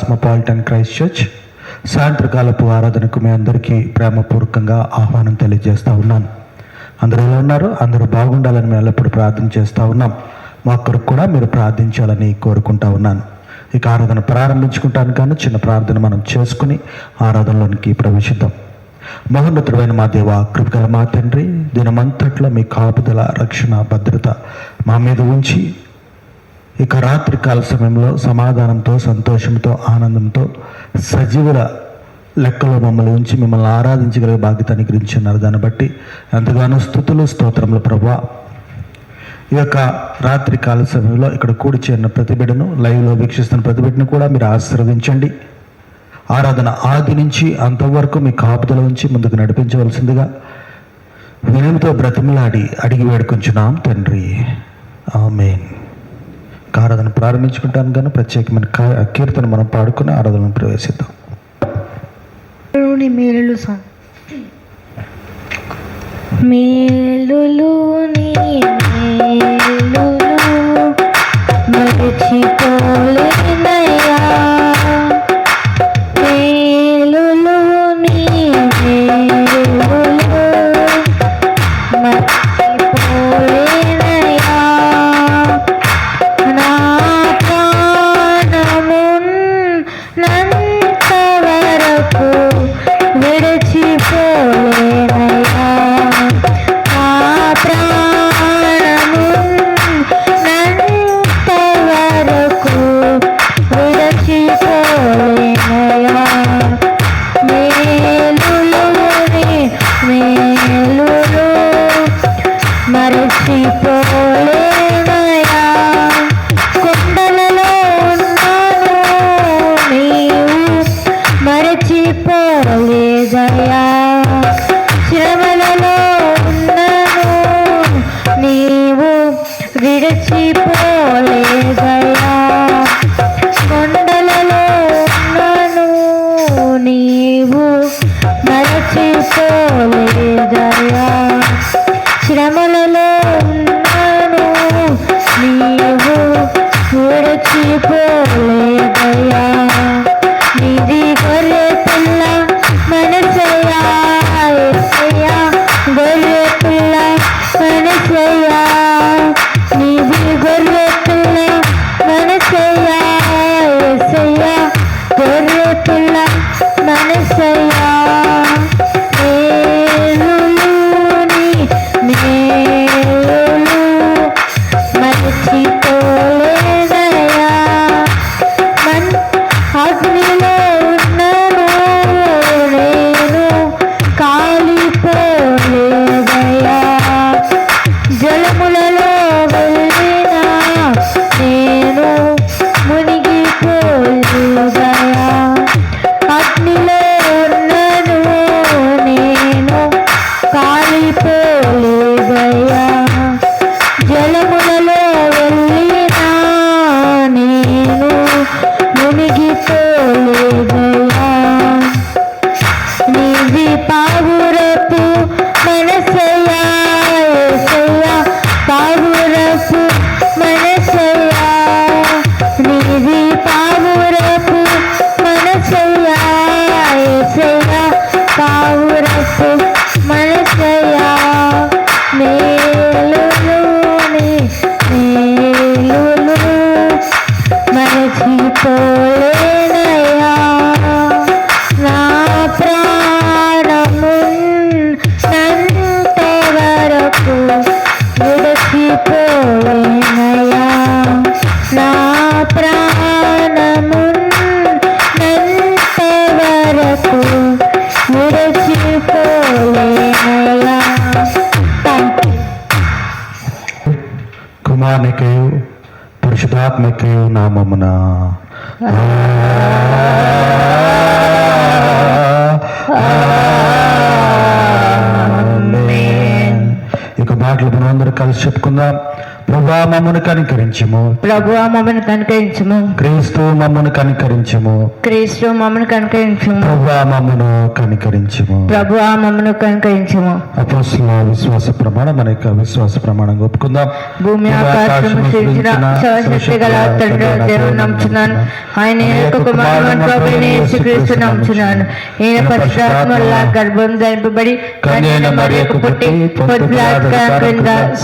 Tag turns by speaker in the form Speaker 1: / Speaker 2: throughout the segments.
Speaker 1: Cosmopolitan Christ church సాయంత్రకాలపు ఆరాధనకు మీ అందరికీ ప్రేమపూర్వకంగా ఆహ్వానం తెలియజేస్తూ ఉన్నాను. అందరూ ఎలా ఉన్నారు? అందరూ బాగుండాలని మేము ఎల్లప్పుడూ ప్రార్థన చేస్తూ ఉన్నాం. మా ఒక్కరికి కూడా మీరు ప్రార్థించాలని కోరుకుంటా ఉన్నాను. ఇక ఆరాధన ప్రారంభించుకుంటాను కానీ చిన్న ప్రార్థన మనం చేసుకుని ఆరాధనలోనికి ప్రవేశిద్దాం. మహోన్నతుడైన మా దేవ కృపగల మా తండ్రి దినమంతట్లో మీ కాపుదల రక్షణ భద్రత మా మీద ఉంచి ఇక రాత్రి కాల సమయంలో సమాధానంతో సంతోషంతో ఆనందంతో సజీవుల లెక్కలో మమ్మల్ని ఉంచి మిమ్మల్ని ఆరాధించగలిగే బాధ్యత అనుగ్రహించున్నారు. దాన్ని బట్టి ఎంతగానో స్థుతులు స్తోత్రములు ప్రభా ఈ యొక్క రాత్రి కాల సమయంలో ఇక్కడ కూడి చేరిన ప్రతిబిడను లైవ్లో వీక్షిస్తున్న ప్రతిబిడ్డను కూడా మీరు ఆశీర్వదించండి. ఆరాధన ఆది నుంచి అంతవరకు మీ కాపుదల ఉంచి ముందుకు నడిపించవలసిందిగా వినయంతో బ్రతిమలాడి అడిగి వేడుకొంచున్నాం తండ్రి. ఆమెన్. ఆరాధన ప్రారంభించుకుంటాను కానీ ప్రత్యేకమైన కీర్తన మనం పాడుకుని ఆరాధనను ప్రవేశిద్దాం.
Speaker 2: మేలు మేలులు మేలులు మరచిపోలేనయ్యా. మరచిపోలేనయా కొండలలో ఉన్నాను నీవు మరచిపోలేదయా శ్రమలలో ఉన్నాను నీవు విడిచిపోలేదయా కొండలలో ఉన్నాను నీవు మరచిపోలేదయా
Speaker 1: మమ్మను కనికరించము.
Speaker 2: ప్రభు మమ్మల్ని కనుకరించము.
Speaker 1: క్రీస్తు మమ్మను కనికరించము.
Speaker 2: క్రీస్తు మమ్మల్ని కనుకరించము.
Speaker 1: ప్రభా మమ్మను కనికరించము.
Speaker 2: ప్రభు మమ్మల్ని కనుకరించము.
Speaker 1: అపోస్తుల విశ్వాస ప్రమాణం మన యొక్క విశ్వాస ప్రమాణం ఒప్పుకుందాం.
Speaker 2: భూమి ఆకాశము సృజించిన సర్వశక్తి గల తండ్రి నమ్ముచున్నాను. ఆయన యొక్క కుమారుడు ప్రభుని యేసుక్రీస్తు నమ్ముచున్నాను. ఈయన పరిశుద్ధాత్మ వల్ల గర్భం ధరింపబడి కన్యైన మరియకు పుట్టి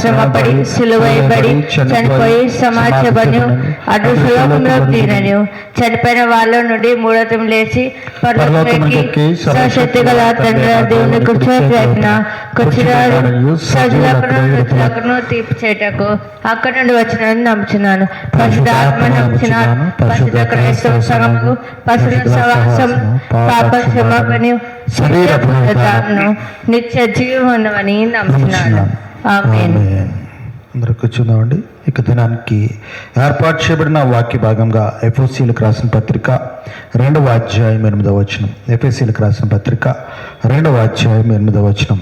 Speaker 2: శ్రమపడి సిలువైబడి చనిపోయి సమాజపడి అటు సులోకంలో తీరను. చనిపోయిన వాళ్ళ నుండి మూడతం లేచి పర్లోకానికి సర్వశక్తి గల తండ్రి దేవుని సజులకును మృతులకును తీర్పు చేయటకు అక్కడి నుండి వచ్చిన నమ్ముచున్నాను. పరిశుద్ధాత్మ నమ్ముచున్నాను. పరిశుద్ధ క్రైస్తవ సంఘము సవాసం పాప క్షమాపణ శరీర నిత్య జీవనమని నమ్ముచున్నాను. ఆమేన్.
Speaker 1: ఆమేన్. అందరూ కూర్చుందామండి ఇక దినానికి ఏర్పాటు చేయబడిన వాక్య భాగంగా ఎఫ్ఓసీలకు రాసిన పత్రిక రెండవ అధ్యాయం ఎనిమిదవ వచనం. ఎఫ్ఎస్సీలకు రాసిన పత్రిక రెండవ అధ్యాయం ఎనిమిదవ వచనం.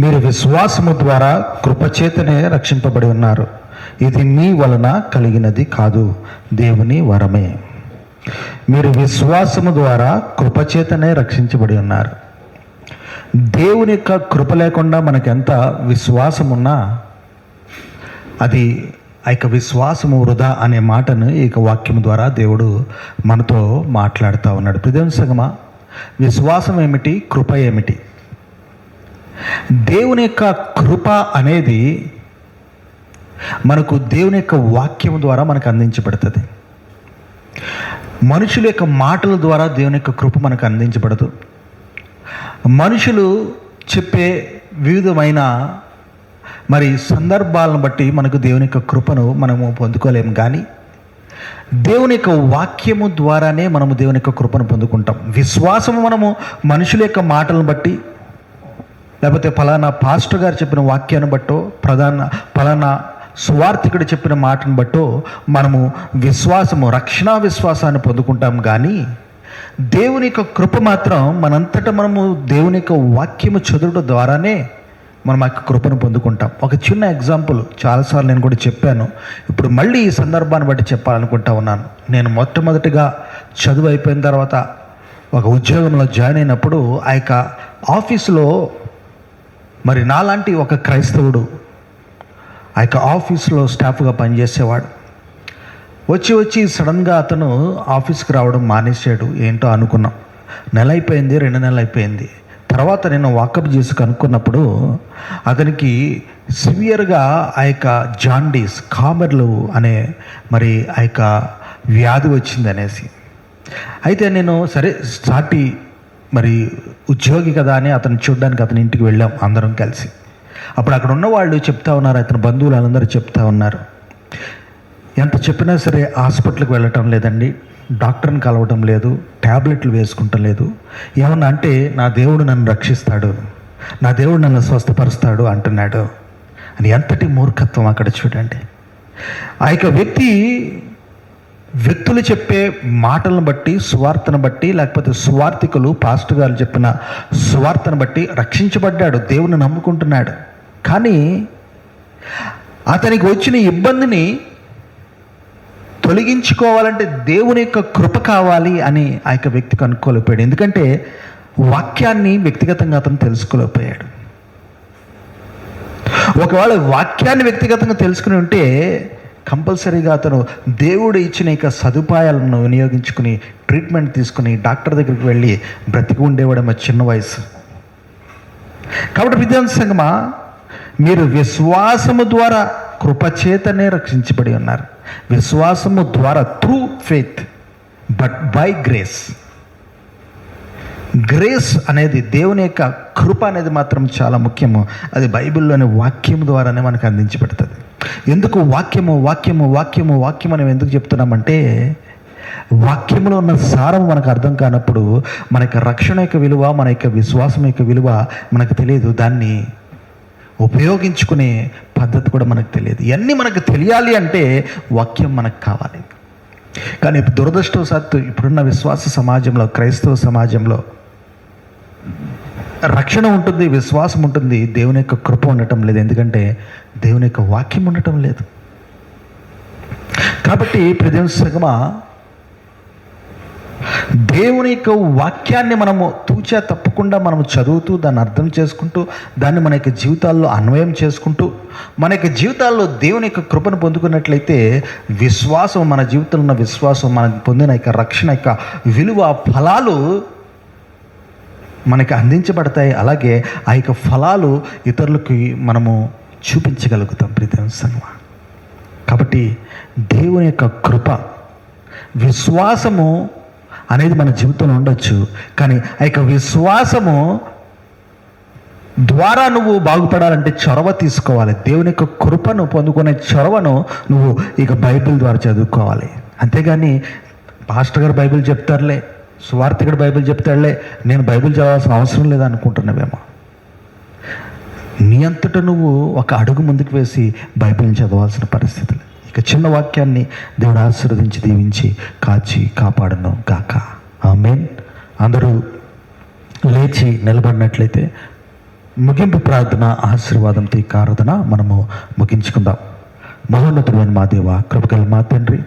Speaker 1: మీరు విశ్వాసము ద్వారా కృపచేతనే రక్షింపబడి ఉన్నారు. ఇది మీ వలన కలిగినది కాదు. దేవుని వరమే. మీరు విశ్వాసము ద్వారా కృపచేతనే రక్షించబడి ఉన్నారు. దేవుని యొక్క కృప లేకుండా మనకెంత విశ్వాసం ఉన్నా అది ఆ యొక్క విశ్వాసము వృధా అనే మాటను ఈ యొక్క వాక్యం ద్వారా దేవుడు మనతో మాట్లాడుతూ ఉన్నాడు. ప్రదేశ విశ్వాసం ఏమిటి? కృప ఏమిటి? దేవుని యొక్క కృప అనేది మనకు దేవుని యొక్క వాక్యం ద్వారా మనకు అందించబడుతుంది. మనుషుల యొక్క మాటల ద్వారా దేవుని యొక్క కృప మనకు అందించబడదు. మనుషులు చెప్పే వివిధమైన మరి సందర్భాలను బట్టి మనకు దేవుని యొక్క కృపను మనము పొందుకోలేము. కానీ దేవుని యొక్క వాక్యము ద్వారానే మనము దేవుని యొక్క కృపను పొందుకుంటాం. విశ్వాసము మనము మనుషుల యొక్క మాటలను బట్టి లేకపోతే ఫలానా పాస్టర్ గారు చెప్పిన వాక్యాన్ని బట్టో ప్రధాన ఫలానా సువార్థికుడు చెప్పిన మాటను బట్టో మనము విశ్వాసము రక్షణ విశ్వాసాన్ని పొందుకుంటాం. కానీ దేవుని యొక్క కృప మాత్రం మనంతటా మనము దేవుని యొక్క వాక్యము చదువుట ద్వారానే మనం ఆ యొక్క కృపను పొందుకుంటాం. ఒక చిన్న ఎగ్జాంపుల్ చాలాసార్లు నేను కూడా చెప్పాను. ఇప్పుడు మళ్ళీ ఈ సందర్భాన్ని బట్టి చెప్పాలనుకుంటా ఉన్నాను. నేను మొట్టమొదటిగా చదువు అయిపోయిన తర్వాత ఒక ఉద్యోగంలో జాయిన్ అయినప్పుడు ఆ యొక్క ఆఫీసులో మరి నాలాంటి ఒక క్రైస్తవుడు ఆ యొక్క ఆఫీస్లో స్టాఫ్గా పనిచేసేవాడు. వచ్చి వచ్చి సడన్గా అతను ఆఫీస్కి రావడం మానేసాడు ఏంటో అనుకున్నాం. నెల అయిపోయింది రెండు నెలలు అయిపోయింది. తర్వాత నేను వాకప్ చేసి కనుక్కున్నప్పుడు అతనికి సివియర్గా ఆ యొక్క జాండీస్ కామెర్లు అనే మరి ఆ యొక్క వ్యాధి వచ్చింది అనేసి. అయితే నేను సరే సాటి మరి ఉద్యోగి కదా అని అతను చూడడానికి అతని ఇంటికి వెళ్ళాం అందరం కలిసి. అప్పుడు అక్కడ ఉన్న వాళ్ళు చెప్తా ఉన్నారు అతని బంధువులు అందరూ చెప్తా ఉన్నారు. ఎంత చెప్పినా సరే హాస్పిటల్కి వెళ్ళటం లేదండి. డాక్టర్ని కలవటం లేదు ట్యాబ్లెట్లు వేసుకుంటం లేదు. ఏమన్నా అంటే నా దేవుడు నన్ను రక్షిస్తాడు నా దేవుడు నన్ను స్వస్థపరుస్తాడు అంటున్నాడు. అని ఎంతటి మూర్ఖత్వం అక్కడ చూడండి. ఆ యొక్క వ్యక్తి వ్యక్తులు చెప్పే మాటలను బట్టి సువార్తను బట్టి లేకపోతే సువార్థికులు పాస్టర్ గారు చెప్పిన సువార్తను బట్టి రక్షించబడ్డాడు దేవుని నమ్ముకుంటున్నాడు. కానీ అతనికి వచ్చిన ఇబ్బందిని తొలగించుకోవాలంటే దేవుని యొక్క కృప కావాలి అని ఆ యొక్క వ్యక్తికి అనుకోలేకపోయాడు ఎందుకంటే వాక్యాన్ని వ్యక్తిగతంగా అతను తెలుసుకోలేకపోయాడు. ఒకవేళ వాక్యాన్ని వ్యక్తిగతంగా తెలుసుకుని ఉంటే కంపల్సరీగా అతను దేవుడు ఇచ్చిన యొక్క సదుపాయాలను వినియోగించుకుని ట్రీట్మెంట్ తీసుకుని డాక్టర్ దగ్గరికి వెళ్ళి బ్రతికి ఉండేవాడు మా చిన్న వయసు. కాబట్టి విద్యాంశంగమా మీరు విశ్వాసము ద్వారా కృపచేతనే రక్షించబడి ఉన్నారు. విశ్వాసము ద్వారా through faith but by grace grace అనేది దేవుని యొక్క కృప అనేది మాత్రం చాలా ముఖ్యము. అది బైబిల్లోని వాక్యం ద్వారానే మనకు అందించి పెడుతుంది ఎందుకు వాక్యము వాక్యము వాక్యము వాక్యం అని ఎందుకు చెప్తున్నామంటే వాక్యంలో ఉన్న సారం మనకు అర్థం కానప్పుడు మన యొక్క రక్షణ యొక్క విలువ మన యొక్క విశ్వాసం యొక్క విలువ మనకు తెలియదు. దాన్ని ఉపయోగించుకునే పద్ధతి కూడా మనకు తెలియదు. ఇవన్నీ మనకు తెలియాలి అంటే వాక్యం మనకు కావాలి. కానీ దురదృష్టవశాత్తు ఇప్పుడున్న విశ్వాస సమాజంలో క్రైస్తవ సమాజంలో రక్షణ ఉంటుంది విశ్వాసం ఉంటుంది దేవుని యొక్క కృప ఉండటం లేదు. ఎందుకంటే దేవుని యొక్క వాక్యం ఉండటం లేదు. కాబట్టి ప్రతి సగమా దేవుని యొక్క వాక్యాన్ని మనము తూచా తప్పకుండా మనము చదువుతూ దాన్ని అర్థం చేసుకుంటూ దాన్ని మన యొక్క జీవితాల్లో అన్వయం చేసుకుంటూ మన యొక్క జీవితాల్లో దేవుని యొక్క కృపను పొందుకున్నట్లయితే విశ్వాసం మన జీవితంలో ఉన్న విశ్వాసం మనకు పొందిన యొక్క రక్షణ యొక్క విలువ ఫలాలు మనకి అందించబడతాయి. అలాగే ఆ యొక్క ఫలాలు ఇతరులకి మనము చూపించగలుగుతాం ప్రీతం సంగమా కాబట్టి దేవుని యొక్క కృప విశ్వాసము అనేది మన జీవితంలో ఉండొచ్చు. కానీ ఆ యొక్క విశ్వాసము ద్వారా నువ్వు బాగుపడాలంటే చొరవ తీసుకోవాలి. దేవుని యొక్క కృపను పొందుకునే చొరవను నువ్వు ఇక బైబిల్ ద్వారా చదువుకోవాలి. అంతేగాని పాస్టర్ గారు బైబిల్ చెప్తారులే సువార్థికుడు బైబిల్ చెప్తాడులే నేను బైబిల్ చదవాల్సిన అవసరం లేదనుకుంటున్నావేమో నీ అంతట నువ్వు ఒక అడుగు ముందుకు వేసి బైబిల్ని చదవాల్సిన పరిస్థితులు ఇక చిన్న వాక్యాన్ని దేవుడు ఆశీర్వదించి దీవించి కాచి కాపాడను గాక. ఆమెన్. అందరూ లేచి నిలబడినట్లయితే ముగింపు ప్రార్థన ఆశీర్వాదంతో ఈ ఆరాధన మనము ముగించుకుందాం. మహోన్నతుడైన మా దేవ కృపగల మా తండ్రి.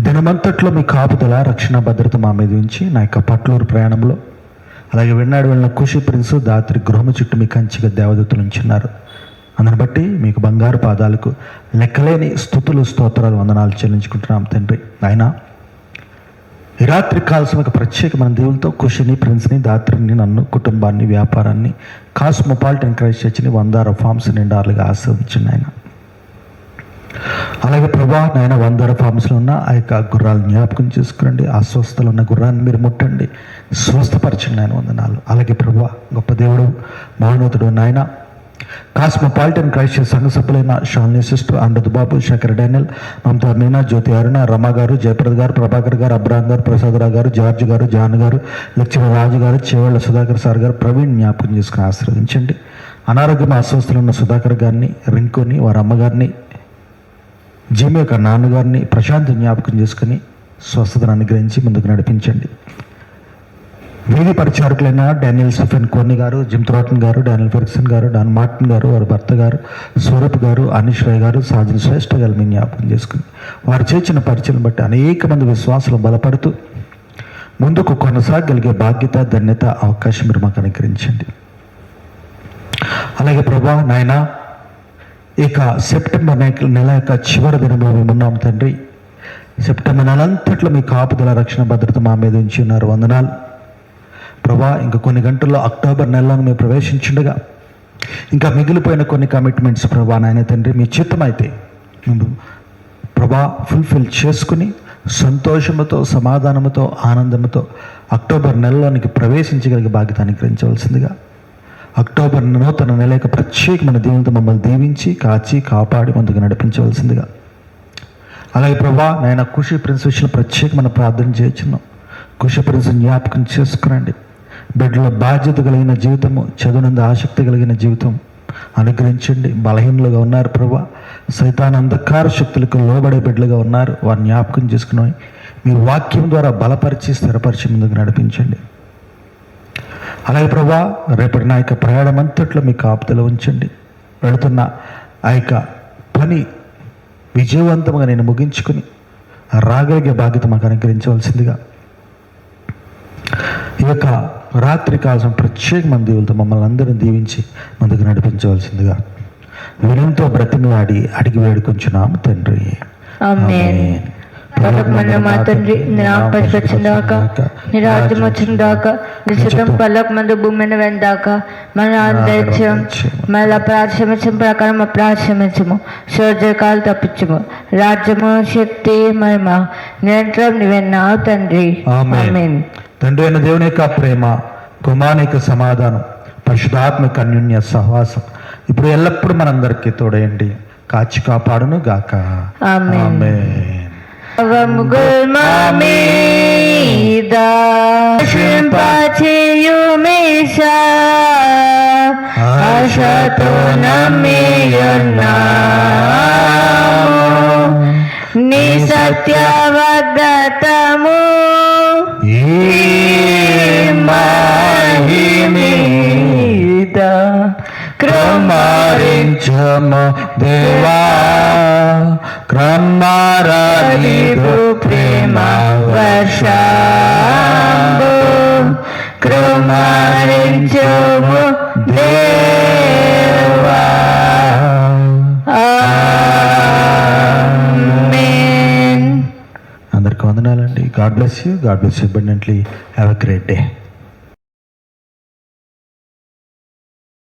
Speaker 1: దినమంతట్లో మీ కాపుదల రక్షణ భద్రత మా మీద ఉంచి నా యొక్క పట్లూరు ప్రయాణంలో అలాగే విన్నాడు వెళ్ళిన కుషి ప్రిన్సు దాత్రి గృహము చుట్టూ మీ కంచిగా దేవదత్తులు ఉంచున్నారు. అందుని బట్టి మీకు బంగారు పాదాలకు లెక్కలేని స్థుతులు స్తోత్రాలు వందనాలు చెల్లించుకుంటున్నాం తండ్రి. ఆయన ఈ రాత్రి కాల్సిన ఒక ప్రత్యేకమైన దేవులతో కుషిని ప్రిన్స్ని దాత్రిని నన్ను కుటుంబాన్ని వ్యాపారాన్ని కాస్మోపాలిటన్ క్రైస్ట్ చర్చిని వందార ఫార్మ్స్ నిండాలుగా ఆస్వాదించండి ఆయన అలాగే ప్రభా నాయన వందర ఫార్మ్స్లో ఉన్న ఆ యొక్క గుర్రాలు జ్ఞాపకం చేసుకురండి. అస్వస్థలు ఉన్న గుర్రాన్ని మీరు ముట్టండి. స్వస్థపరచండి ఆయన వందనాలు. అలాగే ప్రభా గొప్ప దేవుడు మహోన్నతుడు నాయన కాస్మోపాలిటన్ క్రైస్ట్ సంఘ సభ్యులైన షాల్నీ సిస్టర్ అండద్ బాబు శేఖర్ డానియల్ మమతా మీనా జ్యోతి అరుణ రమ గారు జయప్రద్ గారు ప్రభాకర్ గారు అబ్రాహం గారు ప్రసాదరావు గారు జార్జ్ గారు జాన్ గారు లక్ష్మణ రాజు గారు చేవళ్ళ సుధాకర్ సార్ గారు ప్రవీణ్ జ్ఞాపకం చేసుకుని ఆశీర్వదించండి అనారోగ్యం అస్వస్థలు ఉన్న సుధాకర్ గారిని రింకుని వారి అమ్మగారిని జీమి యొక్క నాన్నగారిని ప్రశాంత్ జ్ఞాపకం చేసుకుని స్వస్థతను అనుగ్రహించి ముందుకు నడిపించండి. వీధి పరిచారకులైన డానియల్ స్టెఫెన్ కోర్ని గారు జిమ్ త్రోటన్ గారు డానియల్ ఫెర్గ్సన్ గారు డాన్ మార్టిన్ గారు వారి భర్త గారు స్వరూప్ గారు అనీష్ రాయ్ గారు సాజన్ శ్రేష్ఠ గారు మీ జ్ఞాపకం చేసుకుని వారు చేసిన పరిచయం బట్టి అనేక మంది విశ్వాసులు బలపడుతూ ముందుకు కొనసాగలిగే బాధ్యత ధన్యత అవకాశం మీరు మాకు అనుగ్రహించండి. అలాగే ప్రభా నాయనా ఇక సెప్టెంబర్ నెల నెల యొక్క చివరి దినంలో మేము ఉన్నాం తండ్రి. సెప్టెంబర్ నెలంతట్లో మీ కాపుదల రక్షణ భద్రత మా మీద ఉంచి ఉన్నారు. వందనాలు. ప్రభా ఇంకా కొన్ని గంటల్లో అక్టోబర్ నెలలో మేము ప్రవేశించుండగా ఇంకా మిగిలిపోయిన కొన్ని కమిట్మెంట్స్ ప్రభా నాయన తండ్రి మీ చిత్తమైతే మేము ప్రభా ఫుల్ఫిల్ చేసుకుని సంతోషముతో సమాధానముతో ఆనందముతో అక్టోబర్ నెలలోనికి ప్రవేశించగలిగే బాధ్యత అనుగ్రహించవలసిందిగా అక్టోబర్ నూతన నెల యొక్క ప్రత్యేకమైన దీవులతో మమ్మల్ని దీవించి కాచి కాపాడి ముందుకు నడిపించవలసిందిగా. అలాగే ప్రభా నాయన కుషి ప్రిన్స్ విషయంలో ప్రత్యేకమైన ప్రార్థన చేస్తున్నాం కృషి ప్రిన్స్ జ్ఞాపకం చేసుకురండి బిడ్డల బాధ్యత కలిగిన జీవితము చదువునందు ఆసక్తి కలిగిన జీవితం. అనుగ్రహించండి. బలహీనలుగా ఉన్నారు ప్రభా. సైతాన్ అంధకార శక్తులకు లోబడే బిడ్డలుగా ఉన్నారు. వారిని జ్ఞాపకం చేసుకుని మీ వాక్యం ద్వారా బలపరిచి స్థిరపరిచి ముందుకు నడిపించండి. అలాగే ప్రభా రేపటి నా యొక్క ప్రయాణం అంతట్లో మీ కాపుదల ఉంచండి. వెళుతున్న ఆ యొక్క పని విజయవంతంగా నేను ముగించుకుని రాగలిగే బాధ్యత మాకు అనుగ్రహించవలసిందిగా ఈ యొక్క రాత్రి కాల్సిన ప్రత్యేకమైన దేవులతో మమ్మల్ని అందరిని దీవించి ముందుకు నడిపించవలసిందిగా వినంతో బ్రతిమలాడి అడిగి వేడుకొంచున్నాము తండ్రి.
Speaker 2: మా తండ్రి నీ నామం పరిశుద్ధందాక నీ రాజ్యం వచ్చిందాక నీ చిత్తం పల్లక మందు భూమిని వెందాక మన మళ్ళీ ప్రాశ్రమించం ప్రకారం ప్రాశ్రమించము శోధకాలు తప్పించము. రాజ్యము శక్తి మహిమ నిరంతరం నువ్వెన్నావు తండ్రి.
Speaker 1: ఆమేన్. తండ్రి అయిన దేవుని యొక్క ప్రేమ కుమారుని యొక్క సమాధానం పరిశుధాత్మక అన్యోన్య సహవాసం ఇప్పుడు ఎల్లప్పుడూ మనందరికీ తోడయండి కాచి కాపాడును గాక.
Speaker 2: ఆమేన్. అవముగుల్ మామీద
Speaker 1: మహి దేవా? క్రమరని ప్రేమ
Speaker 2: వర్ష క్రమరించము దేవా?
Speaker 1: అందరికి వందనాలండి. God bless you. God bless you abundantly. Have a great day.